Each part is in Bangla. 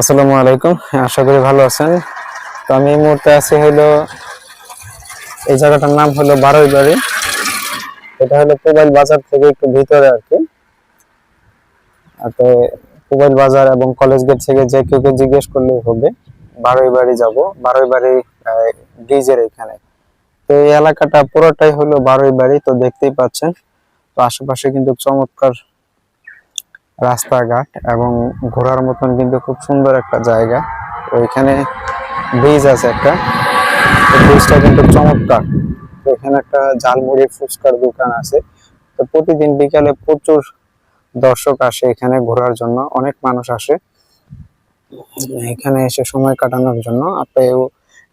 আসসালামু আলাইকুম। আশা করি ভালো আছেন। তো আমি এই মুহূর্তে আছি হলো, এই জায়গাটার নাম হলো বারোই বাড়ি এটা হলো মোবাইল বাজার থেকে একটু ভিতরে আর কি। তো বাজার এবং কলেজ গেট থেকে যে কেউ জিজ্ঞেস করলেই হবে বারোই বাড়ি যাব। বারোই বাড়ি ব্রিজের এখানে। তো এই এলাকাটা পুরোটাই হলো বারোই বাড়ি তো দেখতেই পাচ্ছেন। তো আশেপাশে কিন্তু চমৎকার রাস্তাঘাট এবং ঘোরার মতন কিন্তু খুব সুন্দর একটা জায়গা। ওইখানে ব্রিজ আছে একটা। ব্রিজটা কিন্তু চমৎকার। এখানে একটা ঝালমুড়ি ফুচকার দোকান আছে। তো প্রতিদিন বিকালে প্রচুর দর্শক আসে এখানে ঘোরার জন্য। অনেক মানুষ আসে এখানে এসে সময় কাটানোর জন্য। আপনি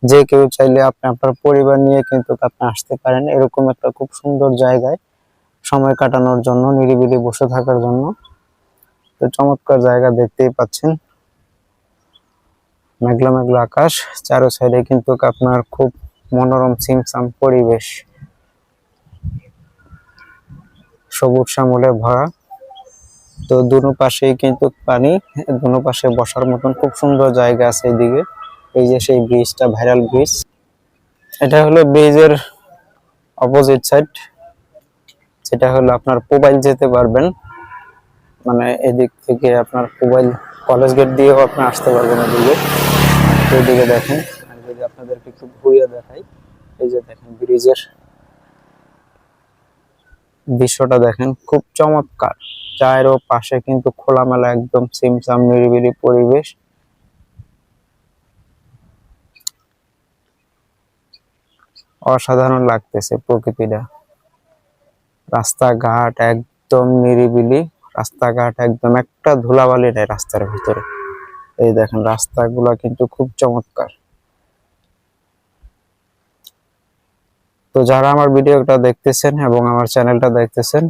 যে কেউ চাইলে আপনি আপনার পরিবার নিয়ে কিন্তু আপনি আসতে পারেন। এরকম একটা খুব সুন্দর জায়গায় সময় কাটানোর জন্য, নিরিবিলি বসে থাকার জন্য। তো চমৎকার জায়গা দেখতেই পাচ্ছেন। মেঘলা মেঘলা আকাশ চারো সাইডে কিন্তু আপনার খুব মনোরম সিমসাম পরিবেশ। সবুজ শ্যামলে ভরা। তো দুনো পাশেই কিন্তু পানি, দুনো পাশে বসার মতন খুব সুন্দর জায়গা আছে এইদিকে এই যে সেই ব্রিজটা, ভাইরাল ব্রিজ। এটা হলো ব্রিজের অপোজিট সাইড যেটা হলো আপনার মোবাইল যেতে পারবেন। মানে এদিক থেকে আপনার মোবাইল কলেজ গেট দিয়েও আপনি আসতে পারবেন এদিকে। এদিকে দেখেন, আমি যদি আপনাদেরকে একটু ঘুরিয়ে দেখাই, এই যে দেখেন ব্রিজের দৃশ্যটা দেখেন, খুব চমৎকার। চায়েরও পাশে কিন্তু খোলামেলা একদম সিমসাম, নিরিবিলি পরিবেশ। অসাধারণ লাগতেছে প্রকৃতিটা। রাস্তাঘাট একদম নিরিবিলি। রাস্তাঘাট একদম একটা ধুলাবালি নেই রাস্তার ভিতরে। এই দেখেন, রাস্তাগুলো কিন্তু খুব চমৎকার। তো যারা আমার ভিডিওটা দেখতেছেন এবং আমার চ্যানেলটা দেখতেছেন,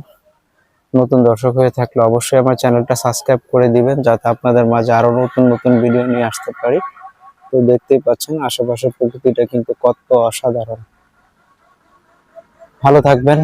নতুন দর্শক হয়ে থাকলে অবশ্যই আমার চ্যানেলটা সাবস্ক্রাইব করে দিবেন, যাতে আপনাদের মাঝে আরও নতুন নতুন ভিডিও নিয়ে আসতে পারি। তো দেখতেই পাচ্ছেন, আশেপাশের প্রকৃতিটা কিন্তু কত অসাধারণ। ভালো থাকবেন।